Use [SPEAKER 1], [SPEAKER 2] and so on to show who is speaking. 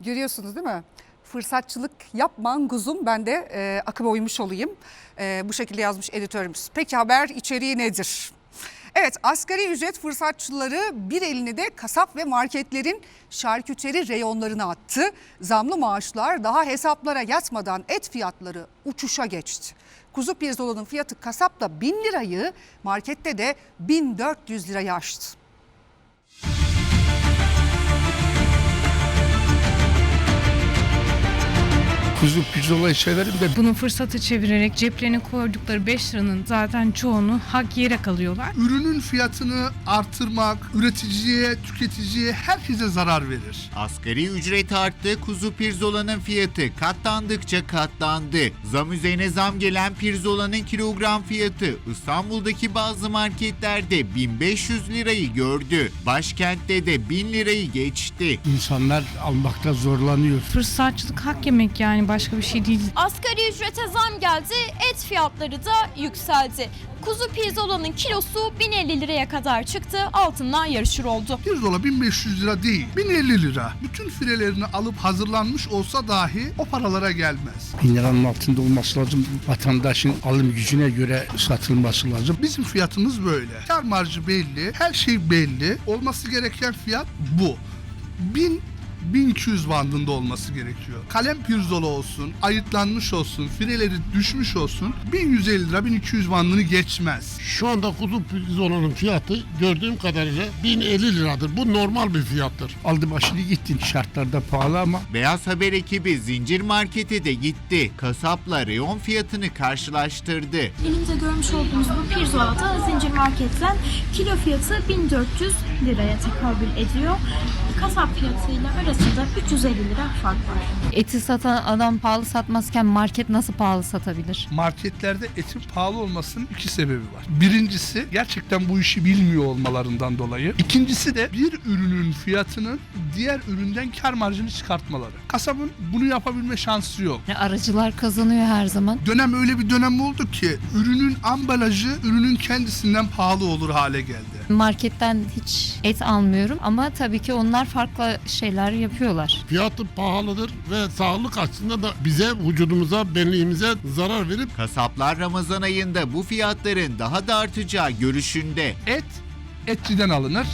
[SPEAKER 1] Görüyorsunuz değil mi? Fırsatçılık yapman kuzum ben de e, akıma uymuş olayım. E, bu şekilde yazmış editörümüz. Peki haber içeriği nedir? Evet asgari ücret fırsatçıları bir elini de kasap ve marketlerin şarküteri reyonlarına attı. Zamlı maaşlar daha hesaplara yatmadan et fiyatları uçuşa geçti. Kuzu pirzolanın fiyatı kasapta 1000 lirayı markette de 1400 lirayı aştı.
[SPEAKER 2] Kuzu pirzolayı severim de
[SPEAKER 3] Bunu fırsatı çevirerek ceplerine koydukları 5 liranın zaten çoğunu hak yere kalıyorlar.
[SPEAKER 2] ürünün fiyatını artırmak üreticiye, tüketiciye, herkese zarar verir.
[SPEAKER 4] Asgari ücret arttı, kuzu pirzolanın fiyatı katlandıkça katlandı. Zam üzerine zam gelen pirzolanın kilogram fiyatı İstanbul'daki bazı marketlerde 1500 lirayı gördü. Başkentte de 1000 lirayı geçti.
[SPEAKER 2] İnsanlar almakta zorlanıyor.
[SPEAKER 3] Fırsatçılık hak yemek yani başka bir şey değil.
[SPEAKER 5] Asgari ücrete zam geldi, et fiyatları da yükseldi. Kuzu pirzolanın kilosu 1050 liraya kadar çıktı, altından yarışır oldu.
[SPEAKER 2] Pirzola 1500 lira değil, 1050 lira. Bütün firelerini alıp hazırlanmış olsa dahi o paralara gelmez.
[SPEAKER 6] 1000 liranın altında olması lazım. Vatandaşın alım gücüne göre satılması lazım.
[SPEAKER 2] Bizim fiyatımız böyle. Kar marjı belli, her şey belli. Olması gereken fiyat bu. 1000 1200 bandında olması gerekiyor. Kalem pirzola olsun, ayıtlanmış olsun, fireleri düşmüş olsun 1150 lira 1200 bandını geçmez.
[SPEAKER 7] Şu anda kuzu pirzolanın fiyatı gördüğüm kadarıyla 1050 liradır. Bu normal bir fiyattır.
[SPEAKER 6] Aldı başını gittin şartlarda pahalı ama
[SPEAKER 4] Beyaz Haber ekibi zincir markete de gitti. Kasapla reyon fiyatını karşılaştırdı.
[SPEAKER 8] Elimde görmüş olduğunuz bu pirzolata zincir marketten kilo fiyatı 1400 liraya tekabül ediyor. Kasap fiyatıyla arasında 350 lira fark var.
[SPEAKER 9] Eti satan adam pahalı satmazken market nasıl pahalı satabilir?
[SPEAKER 2] Marketlerde etin pahalı olmasının iki sebebi var. Birincisi gerçekten bu işi bilmiyor olmalarından dolayı. İkincisi de bir ürünün fiyatının diğer üründen kar marjını çıkartmaları. Kasabın bunu yapabilme şansı yok.
[SPEAKER 9] Ne aracılar kazanıyor her zaman.
[SPEAKER 2] Dönem öyle bir dönem oldu ki ürünün ambalajı ürünün kendisinden pahalı olur hale geldi.
[SPEAKER 9] Marketten hiç et almıyorum ama tabii ki onlar farklı şeyler yapıyorlar.
[SPEAKER 7] Fiyatı pahalıdır ve sağlık açısından da bize, vücudumuza, benliğimize zarar verip
[SPEAKER 4] Kasaplar Ramazan ayında bu fiyatların daha da artacağı görüşünde.
[SPEAKER 2] Et etçiden alınır.